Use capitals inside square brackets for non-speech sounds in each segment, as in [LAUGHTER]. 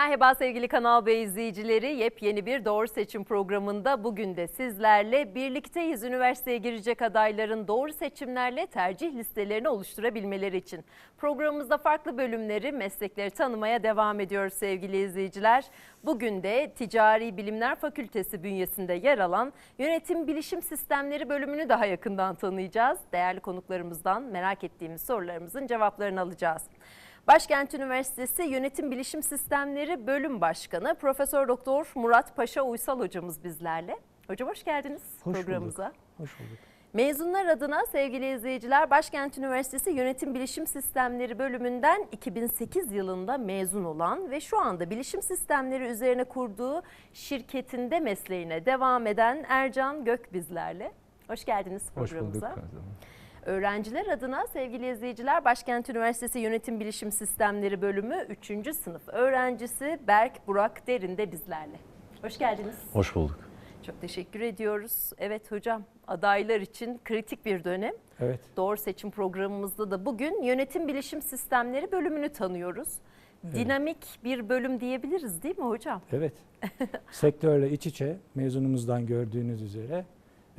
Merhaba sevgili Kanal B izleyicileri. Yepyeni bir Doğru Seçim programında bugün de sizlerle birlikteyiz. Üniversiteye girecek adayların doğru seçimlerle tercih listelerini oluşturabilmeleri için. Programımızda farklı bölümleri, meslekleri tanımaya devam ediyoruz sevgili izleyiciler. Bugün de Ticari Bilimler Fakültesi bünyesinde yer alan Yönetim Bilişim Sistemleri bölümünü daha yakından tanıyacağız. Değerli konuklarımızdan merak ettiğimiz sorularımızın cevaplarını alacağız. Başkent Üniversitesi Yönetim Bilişim Sistemleri Bölüm Başkanı Profesör Doktor Murat Paşa Uysal hocamız bizlerle. Hocam hoş geldiniz Hoş programımıza. bulduk. Hoş bulduk. Mezunlar adına sevgili izleyiciler Başkent Üniversitesi Yönetim Bilişim Sistemleri bölümünden 2008 yılında mezun olan ve şu anda bilişim sistemleri üzerine kurduğu şirketinde mesleğine devam eden Ercan Gök bizlerle. Hoş geldiniz Hoş bulduk. Öğrenciler adına sevgili izleyiciler Başkent Üniversitesi Yönetim Bilişim Sistemleri Bölümü 3. sınıf öğrencisi Berk Burak Derin de bizlerle. Hoş geldiniz. Hoş bulduk. Çok teşekkür ediyoruz. Evet hocam adaylar için kritik bir dönem. Evet. Doğru seçim programımızda da bugün yönetim bilişim sistemleri bölümünü tanıyoruz. Dinamik bir bölüm diyebiliriz değil mi hocam? Evet. [LAUGHS] Sektörle iç içe mezunumuzdan gördüğünüz üzere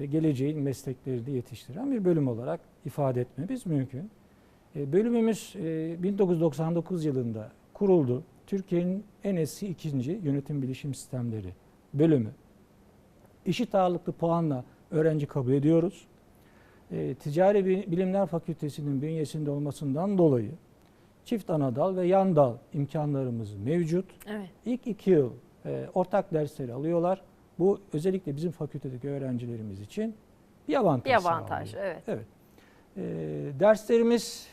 geleceğin mesleklerini yetiştiren bir bölüm olarak ifade etmemiz mümkün. E, Bölümümüz e, 1999 yılında kuruldu. Türkiye'nin en eski ikinci yönetim bilişim sistemleri bölümü. Eşit ağırlıklı puanla öğrenci kabul ediyoruz. E, Ticari Bi- Bilimler Fakültesi'nin bünyesinde olmasından dolayı çift ana dal ve yan dal imkanlarımız mevcut. Evet. İlk iki yıl e, ortak dersleri alıyorlar. Bu özellikle bizim fakültedeki öğrencilerimiz için bir avantaj. Bir avantaj sağlıyor. evet. Evet. E, derslerimiz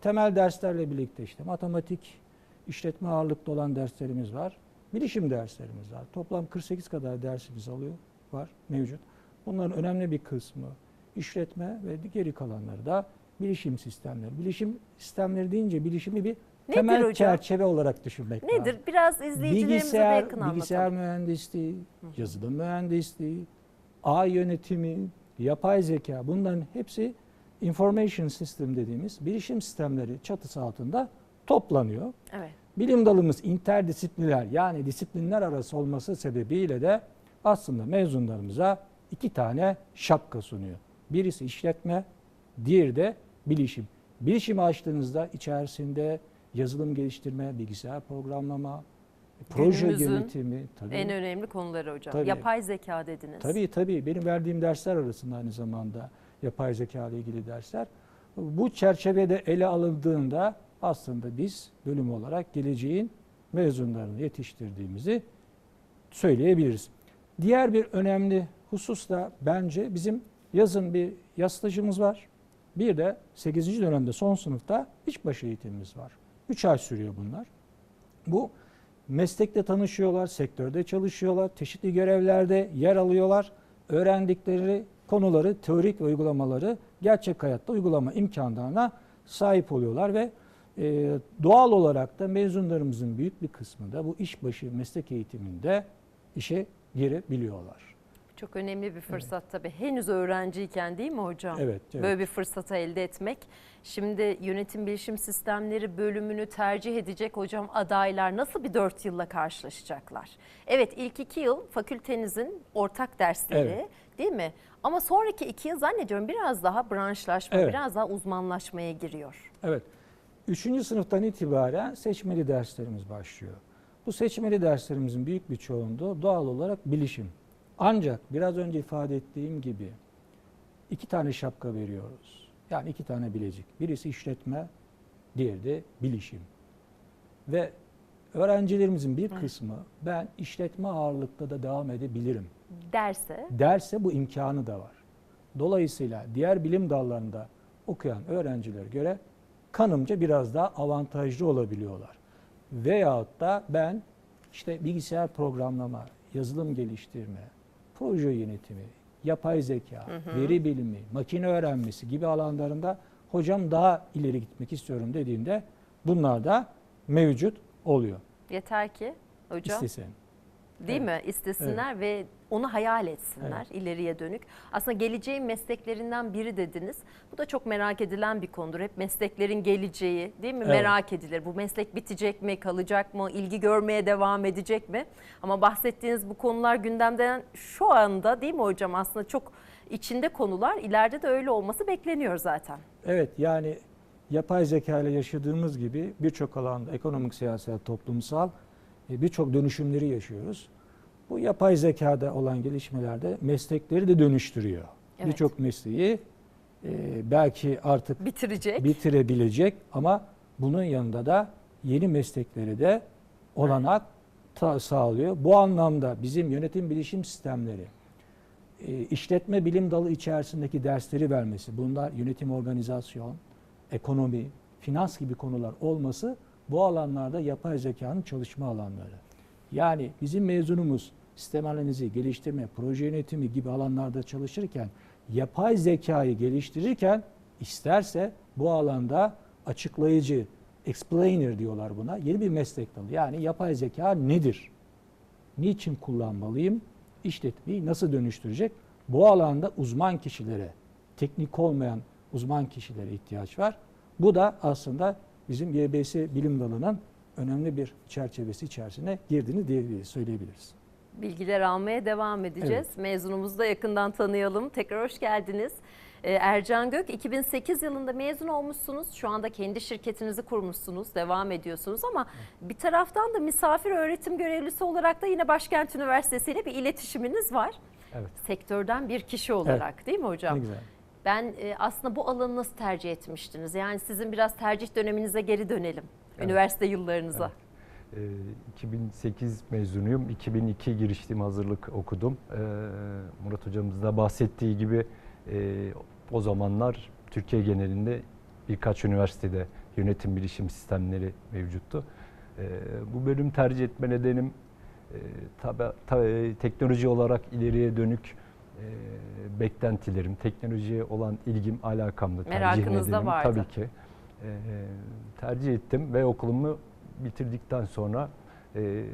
temel derslerle birlikte işte matematik, işletme ağırlıklı olan derslerimiz var. Bilişim derslerimiz var. Toplam 48 kadar dersimiz alıyor var mevcut. Bunların önemli bir kısmı işletme ve geri kalanları da bilişim sistemleri. Bilişim sistemleri deyince bilişimi bir Nedir temel hocam? çerçeve olarak düşünmek lazım. Nedir? Biraz izleyicilerimize de Bilgisayar, yakın anlatalım. bilgisayar mühendisliği, yazılım mühendisliği, ağ yönetimi, yapay zeka bunların hepsi information system dediğimiz bilişim sistemleri çatısı altında toplanıyor. Evet. Bilim dalımız interdisipliner yani disiplinler arası olması sebebiyle de aslında mezunlarımıza iki tane şapka sunuyor. Birisi işletme, diğeri de bilişim. Bilişimi açtığınızda içerisinde yazılım geliştirme, bilgisayar programlama, proje Günümüzün yönetimi tabii. En önemli konuları hocam. Tabii. Yapay zeka dediniz. Tabii tabii. Benim verdiğim dersler arasında aynı zamanda yapay zeka ile ilgili dersler. Bu çerçevede ele alındığında aslında biz bölüm olarak geleceğin mezunlarını yetiştirdiğimizi söyleyebiliriz. Diğer bir önemli husus da bence bizim yazın bir yaz stajımız var. Bir de 8. dönemde son sınıfta işbaşı eğitimimiz var. 3 ay sürüyor bunlar. Bu meslekte tanışıyorlar, sektörde çalışıyorlar, çeşitli görevlerde yer alıyorlar. Öğrendikleri konuları, teorik uygulamaları gerçek hayatta uygulama imkanlarına sahip oluyorlar ve e, doğal olarak da mezunlarımızın büyük bir kısmı da bu işbaşı meslek eğitiminde işe girebiliyorlar. Çok önemli bir fırsat tabii. Henüz öğrenciyken değil mi hocam? Evet, evet. Böyle bir fırsatı elde etmek. Şimdi yönetim bilişim sistemleri bölümünü tercih edecek hocam adaylar nasıl bir dört yılla karşılaşacaklar? Evet ilk iki yıl fakültenizin ortak dersleri Evet. değil mi? Ama sonraki iki yıl zannediyorum biraz daha branşlaşma, Evet. biraz daha uzmanlaşmaya giriyor. Evet. Üçüncü sınıftan itibaren seçmeli derslerimiz başlıyor. Bu seçmeli derslerimizin büyük bir çoğunluğu doğal olarak bilişim. Ancak biraz önce ifade ettiğim gibi iki tane şapka veriyoruz. Yani iki tane bilezik. Birisi işletme, diğeri de bilişim. Ve öğrencilerimizin bir kısmı ben işletme ağırlıkta da devam edebilirim Derse derse bu imkanı da var. Dolayısıyla diğer bilim dallarında okuyan öğrencilere göre kanımca biraz daha avantajlı olabiliyorlar. Veyahut da ben işte bilgisayar programlama, yazılım geliştirme, proje yönetimi, yapay zeka, veri bilimi, makine öğrenmesi gibi alanlarında hocam daha ileri gitmek istiyorum dediğinde bunlar da mevcut oluyor. yeter ki hocam İstesen. Değil mi? İstesinler ve onu hayal etsinler Evet. ileriye dönük. Aslında geleceğin mesleklerinden biri dediniz. Bu da çok merak edilen bir konudur. Hep mesleklerin geleceği değil mi? Evet. Merak edilir. Bu meslek bitecek mi, kalacak mı, ilgi görmeye devam edecek mi? Ama bahsettiğiniz bu konular gündemden şu anda değil mi hocam? Aslında çok içinde konular. İleride de öyle olması bekleniyor zaten. Evet yani yapay zeka ile yaşadığımız gibi birçok alanda ekonomik, siyasal, toplumsal birçok dönüşümleri yaşıyoruz. Bu yapay zekada olan gelişmelerde meslekleri de dönüştürüyor. Evet. Birçok mesleği e, belki artık Bitirecek. bitirebilecek ama bunun yanında da yeni meslekleri de olanak ta- sağlıyor. Bu anlamda bizim yönetim bilişim sistemleri e, işletme bilim dalı içerisindeki dersleri vermesi, bunlar yönetim organizasyon, ekonomi, finans gibi konular olması bu alanlarda yapay zekanın çalışma alanları. Yani bizim mezunumuz sistem analizi, geliştirme, proje yönetimi gibi alanlarda çalışırken yapay zekayı geliştirirken isterse bu alanda açıklayıcı, explainer diyorlar buna, yeni bir meslek dalı. Yani yapay zeka nedir? Niçin kullanmalıyım? İşletmeyi nasıl dönüştürecek? Bu alanda uzman kişilere, teknik olmayan uzman kişilere ihtiyaç var. Bu da aslında bizim YBS bilim dalının önemli bir çerçevesi içerisine girdiğini diyebiliriz, söyleyebiliriz. Bilgiler almaya devam edeceğiz. Mezunumuzu da yakından tanıyalım. Tekrar hoş geldiniz. Ee, Ercan Gök 2008 yılında mezun olmuşsunuz. Şu anda kendi şirketinizi kurmuşsunuz, devam ediyorsunuz ama bir taraftan da misafir öğretim görevlisi olarak da yine Başkent Üniversitesi ile bir iletişiminiz var. Evet. Sektörden bir kişi olarak değil mi hocam? Ne güzel. Ben e, aslında bu alanı nasıl tercih etmiştiniz? Yani sizin biraz tercih döneminize geri dönelim. Evet. Üniversite yıllarınıza. Ee, 2008 mezunuyum. 2002 giriştim hazırlık okudum. Ee, Murat hocamız da bahsettiği gibi e, o zamanlar Türkiye genelinde birkaç üniversitede yönetim bilişim sistemleri mevcuttu. Bu bölüm tercih etme nedenim e, tabi, tabi teknoloji olarak ileriye dönük e, beklentilerim, teknolojiye olan ilgim, alakamdı. tercih vardı. Tabii ki. E, tercih ettim ve okulumu bitirdikten sonra e,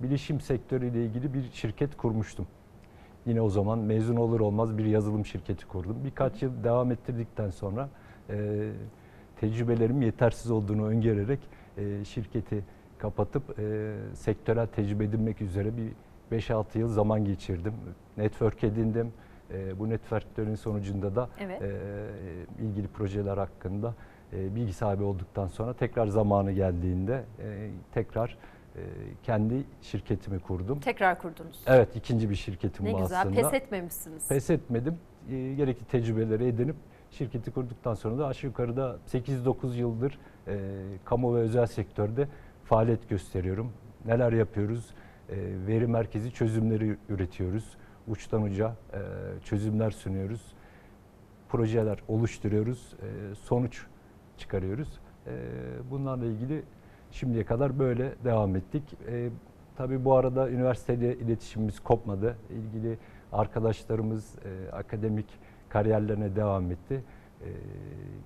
bilişim sektörüyle ilgili bir şirket kurmuştum. Yine o zaman mezun olur olmaz bir yazılım şirketi kurdum. Birkaç yıl devam ettirdikten sonra e, tecrübelerim yetersiz olduğunu öngörerek e, şirketi kapatıp e, sektörel tecrübe edinmek üzere bir 5-6 yıl zaman geçirdim. Network edindim. E, bu networklerin sonucunda da Evet. e, ilgili projeler hakkında e, bilgi sahibi olduktan sonra tekrar zamanı geldiğinde e, tekrar e, kendi şirketimi kurdum. Tekrar kurdunuz. Evet ikinci bir şirketim Ne bu güzel. aslında. Pes etmemişsiniz. Pes etmedim. E, gerekli tecrübeleri edinip şirketi kurduktan sonra da aşağı yukarı da 8-9 yıldır e, kamu ve özel sektörde faaliyet gösteriyorum. Neler yapıyoruz? E, veri merkezi çözümleri üretiyoruz. Uçtan uca e, çözümler sunuyoruz. Projeler oluşturuyoruz. E, sonuç çıkarıyoruz. E, bunlarla ilgili şimdiye kadar böyle devam ettik. E, tabii bu arada üniversiteyle iletişimimiz kopmadı. İlgili arkadaşlarımız e, akademik kariyerlerine devam etti. E,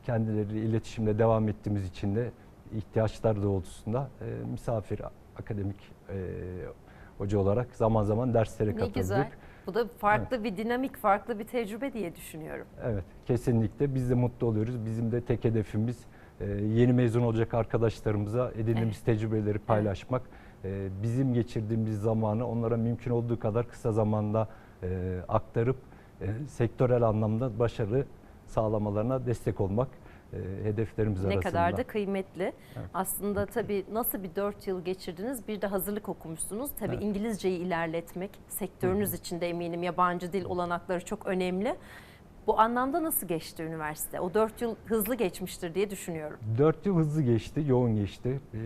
kendileriyle iletişimde devam ettiğimiz için de ihtiyaçlar doğrultusunda e, misafir akademik e, hoca olarak zaman zaman derslere Ne katıldık. güzel. Bu da farklı bir dinamik, farklı bir tecrübe diye düşünüyorum. Evet, kesinlikle. Biz de mutlu oluyoruz. Bizim de tek hedefimiz e, yeni mezun olacak arkadaşlarımıza edindiğimiz tecrübeleri paylaşmak. E, Bizim geçirdiğimiz zamanı onlara mümkün olduğu kadar kısa zamanda e, aktarıp e, sektörel anlamda başarı sağlamalarına destek olmak hedeflerimiz Ne arasında. kadar da kıymetli. Evet. Aslında tabii nasıl bir dört yıl geçirdiniz? Bir de hazırlık okumuşsunuz. Tabii Evet. İngilizceyi ilerletmek sektörünüz için de eminim yabancı dil olanakları çok önemli. Bu anlamda nasıl geçti üniversite? O dört yıl hızlı geçmiştir diye düşünüyorum. Dört yıl hızlı geçti, yoğun geçti. Ee,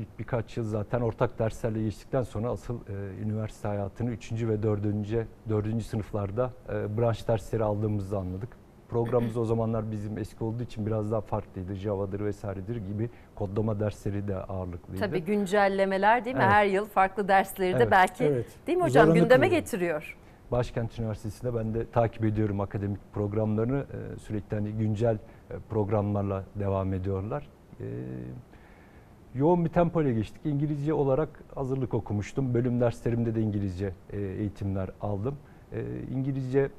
ilk birkaç yıl zaten ortak derslerle geçtikten sonra asıl e, üniversite hayatını üçüncü ve dördüncü, dördüncü sınıflarda e, branş dersleri aldığımızda anladık. Programımız o zamanlar bizim eski olduğu için biraz daha farklıydı. Java'dır vesairedir gibi kodlama dersleri de ağırlıklıydı. Tabii güncellemeler değil mi? Evet. Her yıl farklı dersleri de Evet. belki Evet. değil mi hocam gündeme kılıyor. getiriyor. Başkent Üniversitesi'nde ben de takip ediyorum akademik programlarını. Ee, Sürekli hani güncel e, programlarla devam ediyorlar. Ee, yoğun bir tempo ile geçtik. İngilizce olarak hazırlık okumuştum. Bölüm derslerimde de İngilizce e, eğitimler aldım. E, İngilizce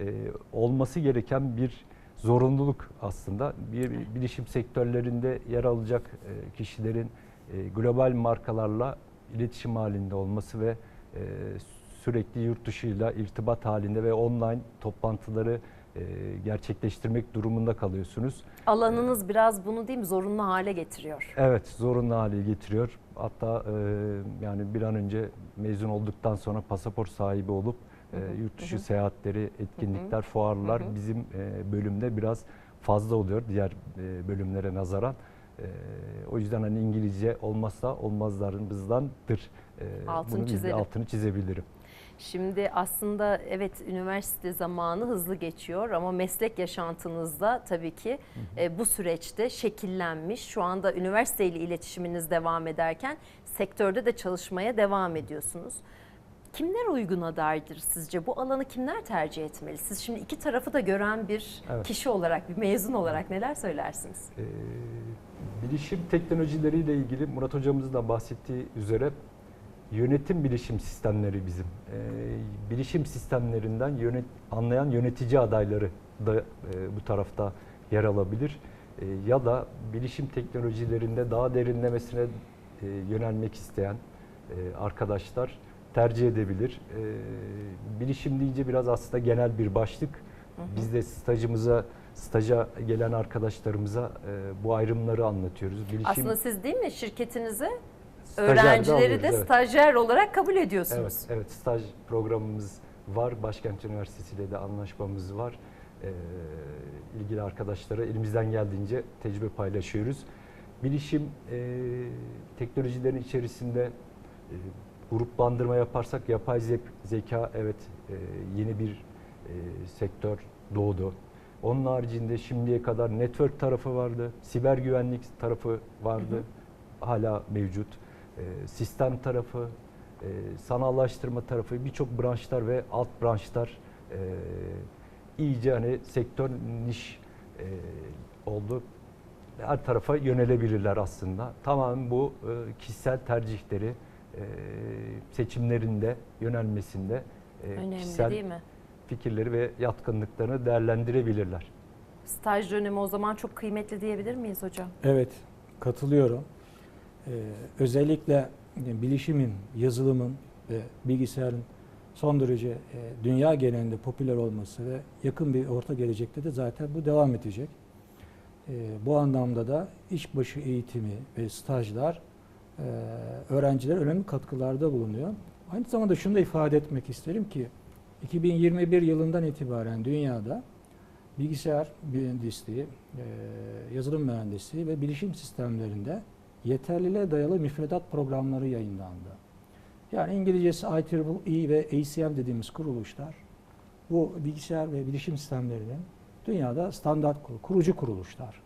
e, olması gereken bir zorunluluk aslında. Bir bilişim sektörlerinde yer alacak e, kişilerin e, global markalarla iletişim halinde olması ve e, sürekli yurt dışıyla irtibat halinde ve online toplantıları e, gerçekleştirmek durumunda kalıyorsunuz. Alanınız biraz bunu değil mi zorunlu hale getiriyor. Evet, zorunlu hale getiriyor. Hatta e, yani bir an önce mezun olduktan sonra pasaport sahibi olup e, yurt dışı seyahatleri, etkinlikler, fuarlar Hı hı. bizim e, bölümde biraz fazla oluyor diğer e, bölümlere nazaran. E, o yüzden hani İngilizce olmazsa olmazlarımızdandır. E, Altını çizelim. altını çizebilirim. Şimdi aslında evet üniversite zamanı hızlı geçiyor ama meslek yaşantınızda tabii ki e, bu süreçte şekillenmiş. Şu anda üniversiteyle iletişiminiz devam ederken sektörde de çalışmaya devam ediyorsunuz. Kimler uygun adaydır sizce? Bu alanı kimler tercih etmeli? Siz şimdi iki tarafı da gören bir Evet. kişi olarak, bir mezun olarak neler söylersiniz? Ee, bilişim teknolojileriyle ilgili Murat hocamızın da bahsettiği üzere yönetim bilişim sistemleri bizim. Ee, bilişim sistemlerinden yönet, anlayan yönetici adayları da e, bu tarafta yer alabilir. Ee, ya da bilişim teknolojilerinde daha derinlemesine e, yönelmek isteyen e, arkadaşlar tercih edebilir. Ee, bilişim deyince biraz aslında genel bir başlık. Biz de stajımıza, staja gelen arkadaşlarımıza e, bu ayrımları anlatıyoruz. Bilişim Aslında siz değil mi de öğrencileri de evet. stajyer olarak kabul ediyorsunuz. Evet, evet staj programımız var. Başkent Üniversitesi ile de anlaşmamız var. Ee, ilgili arkadaşlara elimizden geldiğince tecrübe paylaşıyoruz. Bilişim e, teknolojilerin içerisinde e, gruplandırma yaparsak yapay zek- zeka evet e, yeni bir e, sektör doğdu. Onun haricinde şimdiye kadar network tarafı vardı, siber güvenlik tarafı vardı, hala mevcut. E, sistem tarafı, e, sanallaştırma tarafı, birçok branşlar ve alt branşlar e, iyice hani sektör niş e, oldu. Her tarafa yönelebilirler aslında. Tamamen bu e, kişisel tercihleri seçimlerinde, yönelmesinde e, Önemli kişisel değil mi? fikirleri ve yatkınlıklarını değerlendirebilirler. Staj dönemi o zaman çok kıymetli diyebilir miyiz hocam? Evet, katılıyorum. Ee, özellikle bilişimin, yazılımın ve bilgisayarın son derece e, dünya genelinde popüler olması ve yakın bir orta gelecekte de zaten bu devam edecek. Ee, bu anlamda da işbaşı eğitimi ve stajlar e, öğrencilere önemli katkılarda bulunuyor. Aynı zamanda şunu da ifade etmek isterim ki 2021 yılından itibaren dünyada bilgisayar mühendisliği, e, yazılım mühendisliği ve bilişim sistemlerinde yeterliliğe dayalı müfredat programları yayınlandı. Yani İngilizcesi IEEE ve ACM dediğimiz kuruluşlar bu bilgisayar ve bilişim sistemlerinin dünyada standart kur- kurucu kuruluşlar.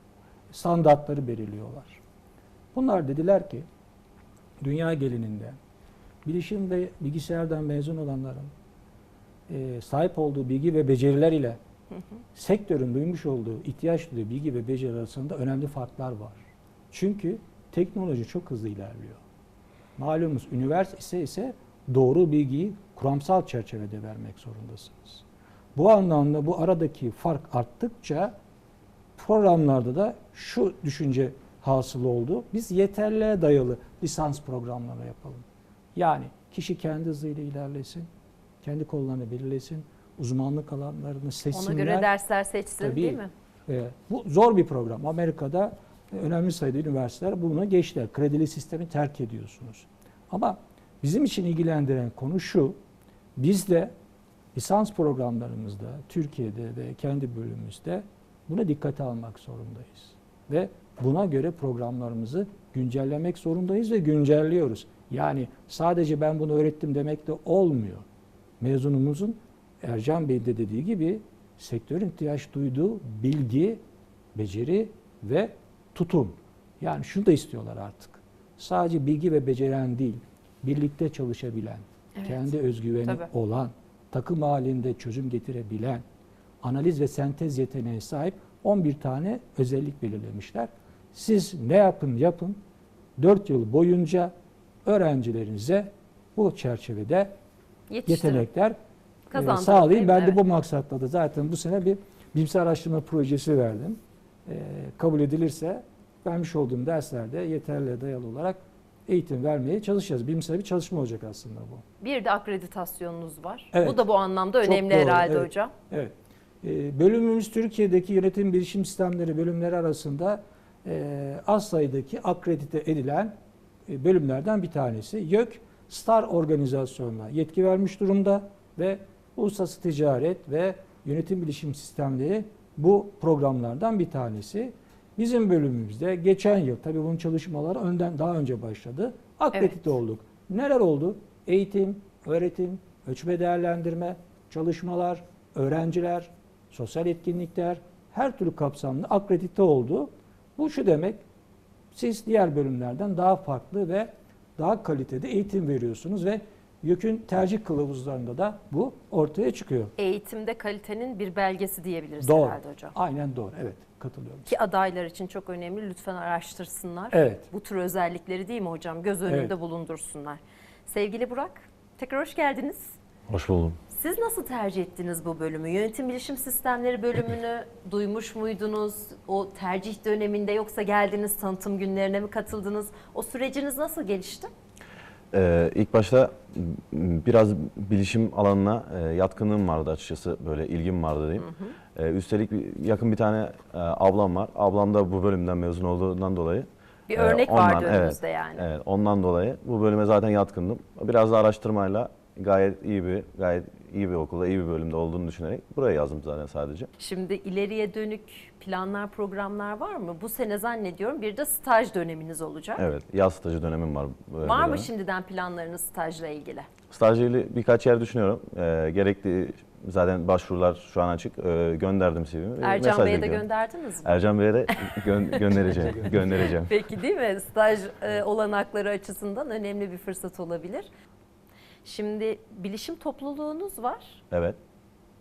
Standartları belirliyorlar. Bunlar dediler ki dünya gelininde bilişim ve bilgisayardan mezun olanların e, sahip olduğu bilgi ve beceriler ile sektörün duymuş olduğu, ihtiyaç duyduğu bilgi ve beceri arasında önemli farklar var. Çünkü teknoloji çok hızlı ilerliyor. Malumunuz üniversite ise doğru bilgiyi kuramsal çerçevede vermek zorundasınız. Bu anlamda bu aradaki fark arttıkça programlarda da şu düşünce hasıl oldu. Biz yeterliğe dayalı lisans programları yapalım. Yani kişi kendi hızıyla ilerlesin, kendi kollarını belirlesin, uzmanlık alanlarını seçsinler. Ona göre dersler seçsin Tabii. değil mi? Ee, bu zor bir program. Amerika'da e, önemli sayıda üniversiteler buna geçtiler. Kredili sistemi terk ediyorsunuz. Ama bizim için ilgilendiren konu şu. Biz de lisans programlarımızda, Türkiye'de ve kendi bölümümüzde buna dikkate almak zorundayız. Ve buna göre programlarımızı güncellemek zorundayız ve güncelliyoruz. Yani sadece ben bunu öğrettim demek de olmuyor. Mezunumuzun Ercan Bey'in de dediği gibi sektörün ihtiyaç duyduğu bilgi, beceri ve tutum. Yani şunu da istiyorlar artık. Sadece bilgi ve beceren değil, birlikte çalışabilen, Evet. kendi özgüveni Tabii. olan, takım halinde çözüm getirebilen, analiz ve sentez yeteneğine sahip 11 tane özellik belirlemişler. Siz ne yapın yapın 4 yıl boyunca öğrencilerinize bu çerçevede Yetiştirin. yetenekler e, Kazandırın, sağlayayım. değil mi? Ben de Evet. bu maksatla da zaten bu sene bir bilimsel araştırma projesi verdim. E, kabul edilirse vermiş olduğum derslerde yeterli dayalı olarak eğitim vermeye çalışacağız. Bilimsel bir çalışma olacak aslında bu. Bir de akreditasyonunuz var. Evet. Bu da bu anlamda Çok önemli doğru, herhalde evet. hocam. Evet. E, bölümümüz Türkiye'deki yönetim bilişim sistemleri bölümleri arasında e, az sayıdaki akredite edilen e, bölümlerden bir tanesi. YÖK STAR organizasyonuna yetki vermiş durumda ve uluslararası ticaret ve yönetim bilişim sistemleri bu programlardan bir tanesi. Bizim bölümümüzde geçen yıl tabii bunun çalışmaları önden daha önce başladı. Akredite Evet. olduk. Neler oldu? Eğitim, öğretim, ölçme değerlendirme, çalışmalar, öğrenciler, sosyal etkinlikler her türlü kapsamlı akredite oldu. Bu şu demek, siz diğer bölümlerden daha farklı ve daha kalitede eğitim veriyorsunuz ve YÖK'ün tercih kılavuzlarında da bu ortaya çıkıyor. Eğitimde kalitenin bir belgesi diyebiliriz Doğru. herhalde hocam. Aynen doğru. Evet, katılıyorum. Ki adaylar için çok önemli. Lütfen araştırsınlar. Evet. Bu tür özellikleri değil mi hocam? Göz önünde Evet. bulundursunlar. Sevgili Burak, tekrar hoş geldiniz. Hoş buldum. Siz nasıl tercih ettiniz bu bölümü? Yönetim bilişim sistemleri bölümünü duymuş muydunuz? O tercih döneminde yoksa geldiniz tanıtım günlerine mi katıldınız? O süreciniz nasıl gelişti? Ee, ilk başta biraz bilişim alanına e, yatkınlığım vardı açıkçası. Böyle ilgim vardı diyeyim. Ee, üstelik bir- yakın bir tane e, ablam var. Ablam da bu bölümden mezun olduğundan dolayı. Bir e, örnek ondan- vardı önünüzde yani. Evet, ondan dolayı bu bölüme zaten yatkındım. Biraz da araştırmayla gayet iyi bir gayet iyi bir okulda, iyi bir bölümde olduğunu düşünerek buraya yazdım zaten sadece. Şimdi ileriye dönük planlar, programlar var mı? Bu sene zannediyorum bir de staj döneminiz olacak. Evet, yaz stajı dönemim var. Var mı şimdiden planlarınız stajla ilgili? Stajyerli birkaç yer düşünüyorum. Ee, gerekli zaten başvurular şu an açık. Ee, gönderdim CV'mi. ve Ercan mesaj Bey'e de bekliyorum. gönderdiniz mi? Ercan Bey'e de gö- [LAUGHS] göndereceğim. göndereceğim. Peki değil mi? Staj e, olanakları açısından önemli bir fırsat olabilir. Şimdi bilişim topluluğunuz var. Evet.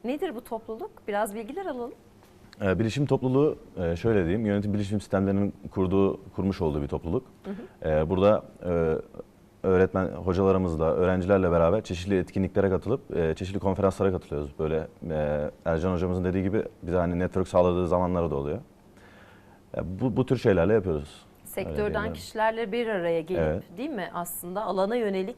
Nedir bu topluluk? Biraz bilgiler alalım. Ee, bilişim topluluğu e, şöyle diyeyim. Yönetim bilişim sistemlerinin kurduğu, kurmuş olduğu bir topluluk. Ee, burada e, öğretmen hocalarımızla, öğrencilerle beraber çeşitli etkinliklere katılıp e, çeşitli konferanslara katılıyoruz. Böyle e, Ercan hocamızın dediği gibi bize hani network sağladığı zamanları da oluyor. E, bu, bu tür şeylerle yapıyoruz. Sektörden kişilerle bir araya gelip Evet. değil mi aslında alana yönelik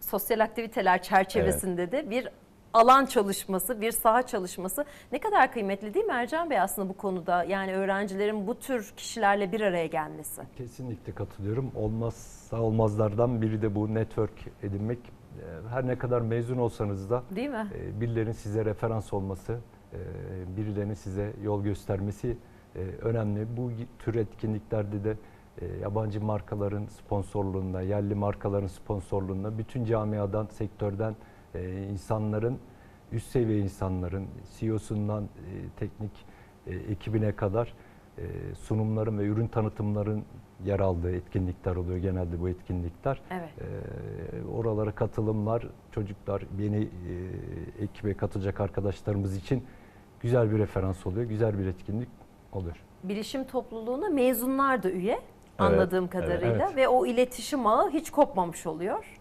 sosyal aktiviteler çerçevesinde de bir alan çalışması, bir saha çalışması ne kadar kıymetli değil mi Ercan Bey aslında bu konuda? Yani öğrencilerin bu tür kişilerle bir araya gelmesi. Kesinlikle katılıyorum. Olmazsa olmazlardan biri de bu network edinmek. Ee, Her ne kadar mezun olsanız da Değil mi? e, birilerinin size referans olması, e, birilerinin size yol göstermesi e, önemli. Bu tür etkinliklerde de yabancı markaların sponsorluğunda, yerli markaların sponsorluğunda bütün camiadan, sektörden e, insanların, üst seviye insanların, CEO'sundan e, teknik e, ekibine kadar sunumların ve ürün tanıtımların yer aldığı etkinlikler oluyor genelde bu etkinlikler. Evet. Ee, oralara katılımlar, çocuklar, yeni e, ekibe katılacak arkadaşlarımız için güzel bir referans oluyor, güzel bir etkinlik oluyor. Bilişim topluluğuna mezunlar da üye anladığım kadarıyla evet. ve o iletişim ağı hiç kopmamış oluyor.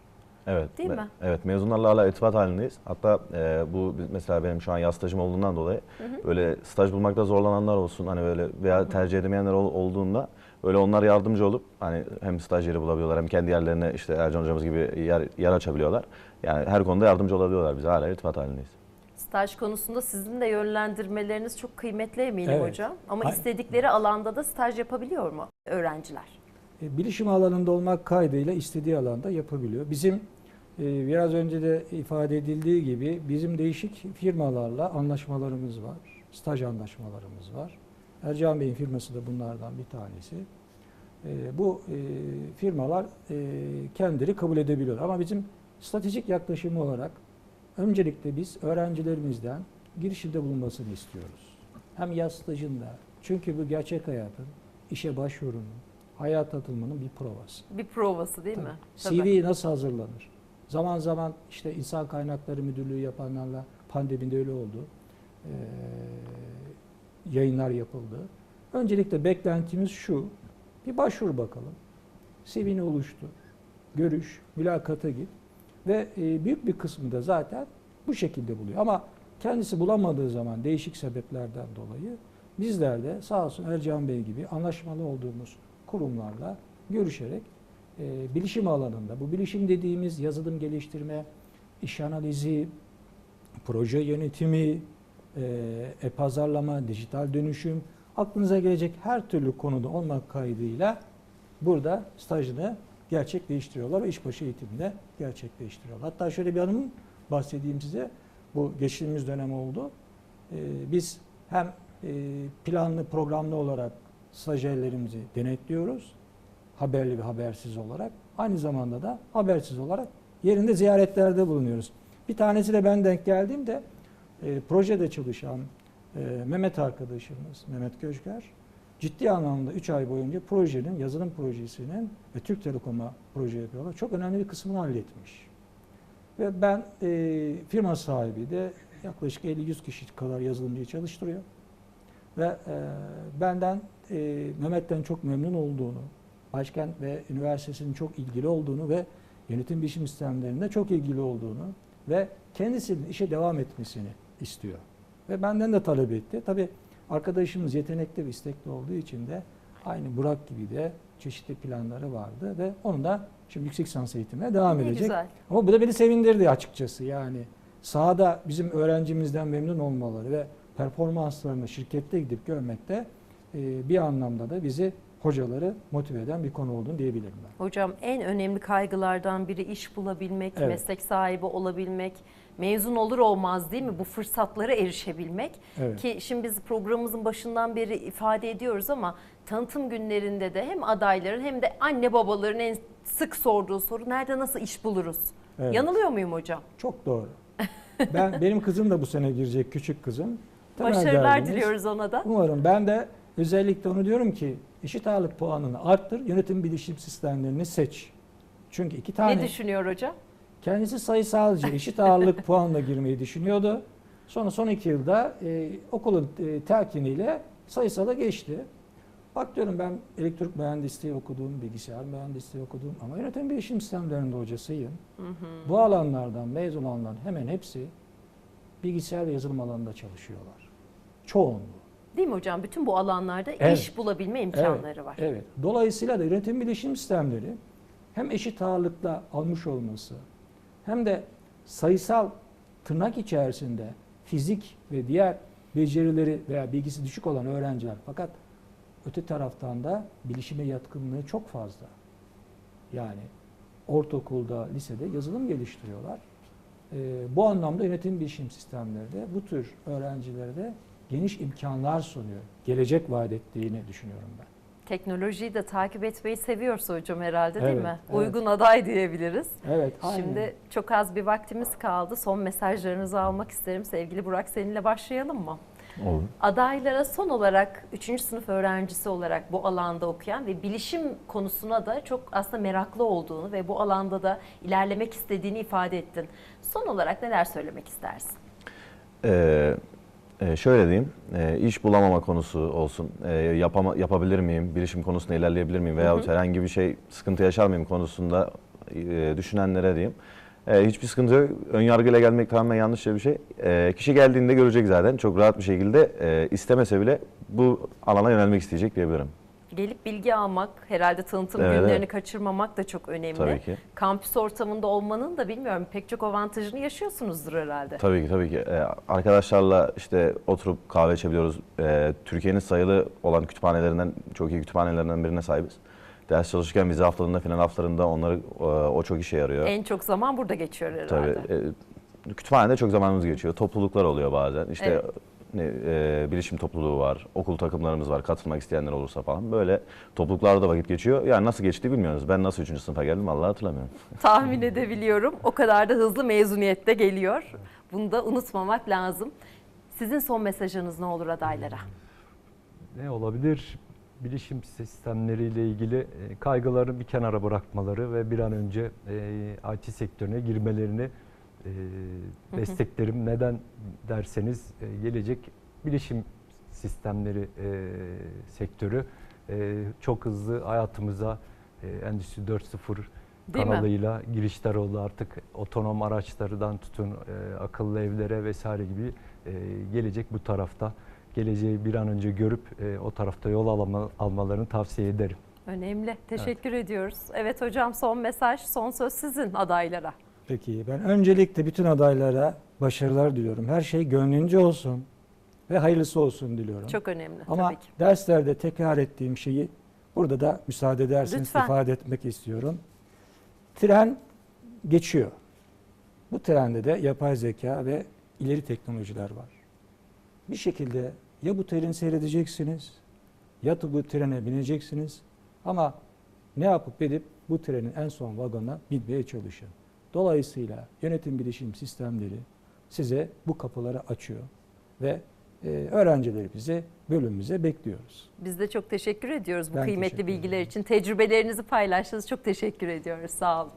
Evet. Değil mi? Evet, mezunlarla hala irtibat halindeyiz. Hatta e, bu mesela benim şu an yaz stajım olduğundan dolayı böyle staj bulmakta zorlananlar olsun hani böyle veya tercih edemeyenler ol- olduğunda böyle onlar yardımcı olup hani hem staj yeri bulabiliyorlar hem kendi yerlerine işte Ercan hocamız gibi yer, yer açabiliyorlar. Yani her konuda yardımcı olabiliyorlar bize hala irtibat halindeyiz. Staj konusunda sizin de yönlendirmeleriniz çok kıymetli eminim Evet. hocam. Ama Ay- istedikleri alanda da staj yapabiliyor mu öğrenciler? E, bilişim alanında olmak kaydıyla istediği alanda yapabiliyor. Bizim e, biraz önce de ifade edildiği gibi bizim değişik firmalarla anlaşmalarımız var. Staj anlaşmalarımız var. Ercan Bey'in firması da bunlardan bir tanesi. E, bu firmalar kendileri kabul edebiliyor. Ama bizim stratejik yaklaşımı olarak öncelikle biz öğrencilerimizden girişimde bulunmasını istiyoruz. Hem yaz stajında. Çünkü bu gerçek hayatın, işe başvurunun, hayat atılmanın bir provası. Bir provası değil mi? CV nasıl hazırlanır? Zaman zaman işte insan kaynakları müdürlüğü yapanlarla pandemide öyle oldu. Ee, yayınlar yapıldı. Öncelikle beklentimiz şu. Bir başvur bakalım. CV'ni oluştur, görüş, mülakata git ve e, büyük bir kısmı da zaten bu şekilde buluyor. Ama kendisi bulamadığı zaman değişik sebeplerden dolayı bizler de sağ olsun Ercan Bey gibi anlaşmalı olduğumuz kurumlarla görüşerek e, bilişim alanında, bu bilişim dediğimiz yazılım geliştirme, iş analizi, proje yönetimi, e, e-pazarlama, dijital dönüşüm, aklınıza gelecek her türlü konuda olmak kaydıyla burada stajını gerçekleştiriyorlar ve işbaşı eğitiminde gerçekleştiriyorlar. Hatta şöyle bir anım bahsedeyim size. Bu geçtiğimiz dönem oldu. Ee, biz hem e, planlı programlı olarak stajyerlerimizi denetliyoruz. Haberli ve habersiz olarak. Aynı zamanda da habersiz olarak yerinde ziyaretlerde bulunuyoruz. Bir tanesi de ben denk geldiğimde e, projede çalışan e, Mehmet arkadaşımız, Mehmet Köşker, ciddi anlamda 3 ay boyunca projenin, yazılım projesinin ve Türk Telekom'a proje yapıyorlar. Çok önemli bir kısmını halletmiş. Ve ben e, firma sahibi de yaklaşık 50-100 kişi kadar yazılımcıyı çalıştırıyor. Ve e, benden, e, Mehmet'ten çok memnun olduğunu, başkent ve üniversitesinin çok ilgili olduğunu ve yönetim bilişim sistemlerinde çok ilgili olduğunu ve kendisinin işe devam etmesini istiyor. Ve benden de talep etti. Tabii arkadaşımız yetenekli ve istekli olduğu için de aynı Burak gibi de çeşitli planları vardı ve onun da şimdi yüksek lisans eğitimine devam Ne edecek. güzel. Ama bu da beni sevindirdi açıkçası yani. Sahada bizim öğrencimizden memnun olmaları ve performanslarını şirkette gidip görmek de e, bir anlamda da bizi hocaları motive eden bir konu olduğunu diyebilirim ben. Hocam en önemli kaygılardan biri iş bulabilmek, Evet. meslek sahibi olabilmek, mezun olur olmaz değil mi? Bu fırsatlara erişebilmek. Evet. Ki şimdi biz programımızın başından beri ifade ediyoruz ama tanıtım günlerinde de hem adayların hem de anne babaların en sık sorduğu soru nerede nasıl iş buluruz? Evet. Yanılıyor muyum hocam? Çok doğru. Ben benim kızım da bu sene girecek küçük kızım. Temel Başarılar derdimiz- diliyoruz ona da. Umarım ben de özellikle onu diyorum ki eşit ağırlık puanını arttır, yönetim bilişim sistemlerini seç. Çünkü iki tane Ne düşünüyor hocam? kendisi sayısalcı [LAUGHS] eşit ağırlık puanla girmeyi düşünüyordu. Sonra son iki yılda e, okulun e, telkiniyle sayısala geçti. Bak diyorum ben elektrik mühendisliği okudum, bilgisayar mühendisliği okudum ama yönetim bilişim sistemlerinde hocasıyım. Bu alanlardan mezun olanların hemen hepsi bilgisayar ve yazılım alanında çalışıyorlar. Çoğunluğu. Değil mi hocam? Bütün bu alanlarda Evet. iş bulabilme imkanları var. Evet. Dolayısıyla da yönetim bilişim sistemleri hem eşit ağırlıkla almış olması hem de sayısal tırnak içerisinde fizik ve diğer becerileri veya bilgisi düşük olan öğrenciler fakat öte taraftan da bilişime yatkınlığı çok fazla. Yani ortaokulda, lisede yazılım geliştiriyorlar. Ee, bu anlamda yönetim bilişim sistemleri de bu tür öğrencilere de geniş imkanlar sunuyor. Gelecek vaat ettiğini düşünüyorum ben. Teknolojiyi de takip etmeyi seviyorsa hocam herhalde değil Evet, mi? evet. Uygun aday diyebiliriz. Evet, aynen. Şimdi çok az bir vaktimiz kaldı. Son mesajlarınızı almak isterim. Sevgili Burak seninle başlayalım mı? Olur. Adaylara son olarak 3. sınıf öğrencisi olarak bu alanda okuyan ve bilişim konusuna da çok aslında meraklı olduğunu ve bu alanda da ilerlemek istediğini ifade ettin. Son olarak neler söylemek istersin? Ee, e, şöyle diyeyim, e, iş bulamama konusu olsun, e, yapama, yapabilir miyim, bilişim konusunda ilerleyebilir miyim veyahut herhangi bir şey sıkıntı yaşar mıyım konusunda e, düşünenlere diyeyim. E, hiçbir sıkıntı yok. Önyargıyla gelmek tamamen yanlış bir şey. E, kişi geldiğinde görecek zaten çok rahat bir şekilde e, istemese bile bu alana yönelmek isteyecek diyebilirim. Gelip bilgi almak, herhalde tanıtım Evet, günlerini evet. kaçırmamak da çok önemli. Tabii ki. Kampüs ortamında olmanın da bilmiyorum pek çok avantajını yaşıyorsunuzdur herhalde. Tabii ki tabii ki. Ee, arkadaşlarla işte oturup kahve içebiliyoruz. Ee, Türkiye'nin sayılı olan kütüphanelerinden, çok iyi kütüphanelerinden birine sahibiz. Ders çalışırken vize haftalarında, final haftalarında onları e, o çok işe yarıyor. En çok zaman burada geçiyor herhalde. Tabii. E, kütüphanede çok zamanımız geçiyor. Topluluklar oluyor bazen. İşte Evet. Ne, e, bilişim topluluğu var, okul takımlarımız var, katılmak isteyenler olursa falan. Böyle topluluklarda vakit geçiyor. Yani nasıl geçti bilmiyoruz. Ben nasıl 3. sınıfa geldim vallahi hatırlamıyorum. [LAUGHS] Tahmin edebiliyorum. O kadar da hızlı mezuniyette geliyor. Bunu da unutmamak lazım. Sizin son mesajınız ne olur adaylara? Ne olabilir? Bilişim sistemleriyle ilgili e, kaygılarını bir kenara bırakmaları ve bir an önce e, IT sektörüne girmelerini e, desteklerim. Neden derseniz e, gelecek bilişim sistemleri e, sektörü e, çok hızlı hayatımıza e, Endüstri 4.0 Değil mi? kanalıyla girişler oldu artık otonom araçlardan tutun e, akıllı evlere vesaire gibi e, gelecek bu tarafta. Geleceği bir an önce görüp e, o tarafta yol alma, almalarını tavsiye ederim. Önemli. Teşekkür ediyoruz. Evet hocam son mesaj, son söz sizin adaylara. Peki ben öncelikle bütün adaylara başarılar diliyorum. Her şey gönlünce olsun ve hayırlısı olsun diliyorum. Çok önemli Ama tabii ki. derslerde tekrar ettiğim şeyi burada da müsaade ederseniz Lütfen. ifade etmek istiyorum. Tren geçiyor. Bu trende de yapay zeka ve ileri teknolojiler var. Bir şekilde ya bu treni seyredeceksiniz ya da bu trene bineceksiniz ama ne yapıp edip bu trenin en son vagonuna binmeye çalışın. Dolayısıyla yönetim bilişim sistemleri size bu kapıları açıyor ve e, öğrencilerimizi bölümümüze bekliyoruz. Biz de çok teşekkür ediyoruz bu Ben kıymetli teşekkür bilgiler için. Tecrübelerinizi paylaştınız. Çok teşekkür ediyoruz. Sağ olun.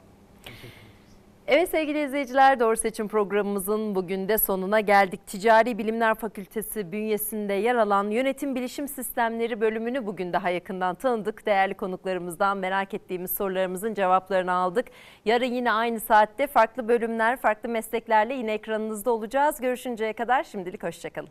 Evet sevgili izleyiciler Doğru Seçim programımızın bugün de sonuna geldik. Ticari Bilimler Fakültesi bünyesinde yer alan Yönetim Bilişim Sistemleri bölümünü bugün daha yakından tanıdık. Değerli konuklarımızdan merak ettiğimiz sorularımızın cevaplarını aldık. Yarın yine aynı saatte farklı bölümler, farklı mesleklerle yine ekranınızda olacağız. Görüşünceye kadar şimdilik hoşçakalın.